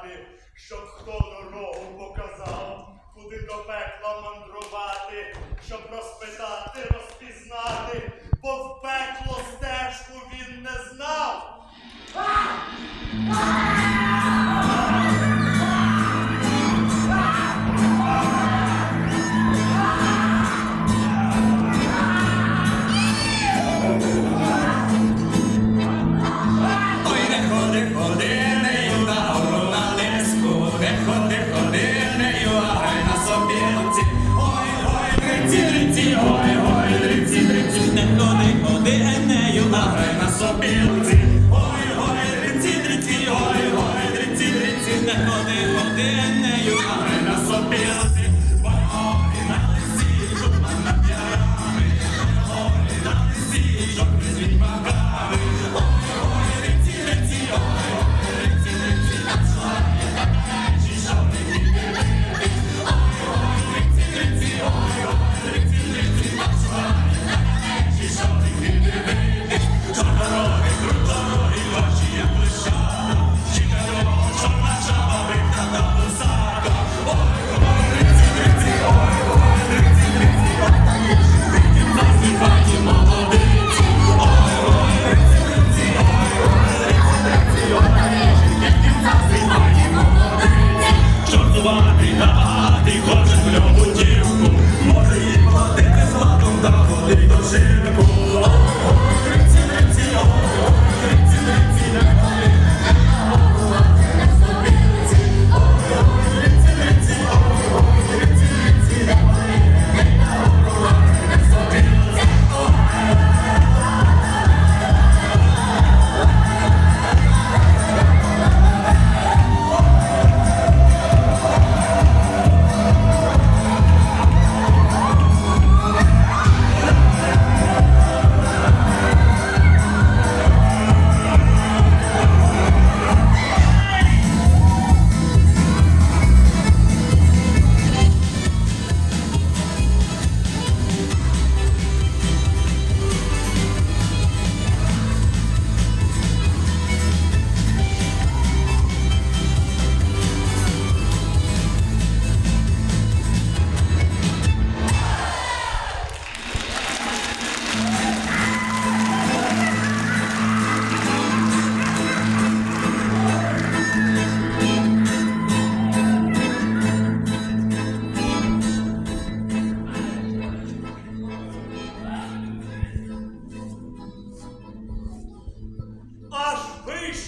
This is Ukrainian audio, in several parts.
працювати, щоб хто дорогу показав, куди до пекла мандрувати, щоб розпитати білці, ой, гой, риці, риці, ой, гой, риці, риці, не ходи годиннею, а на собілці.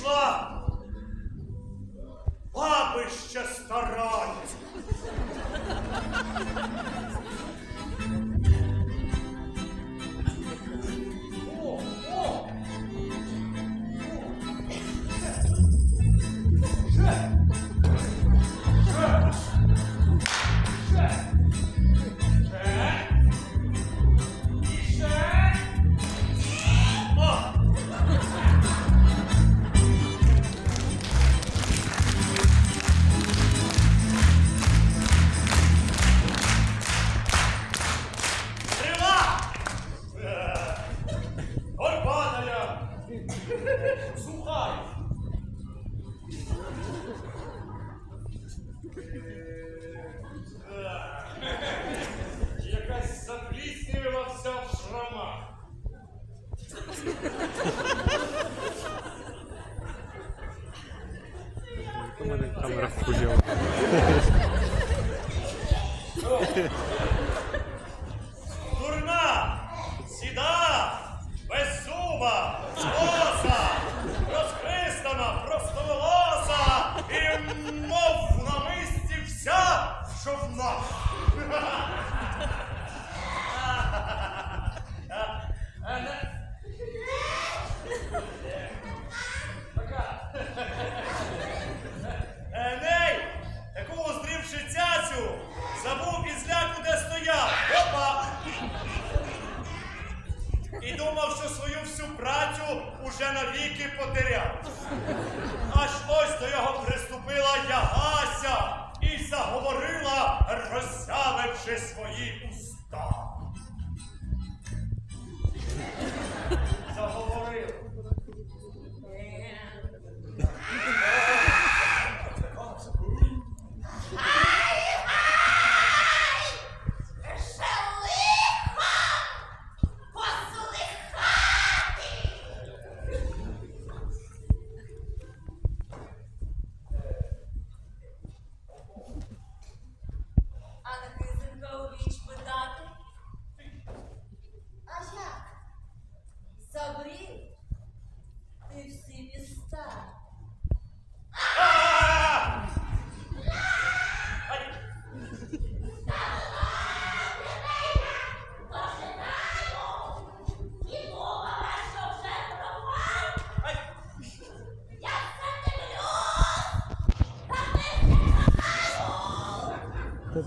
пішла, бабища стара. У мене камера хуйова. Дурна! Сіда! Без зуба! Забув і зляку, де стояв. Опа! І думав, що свою всю працю уже навіки потеряв. Аж ось до його.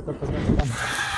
kafasına.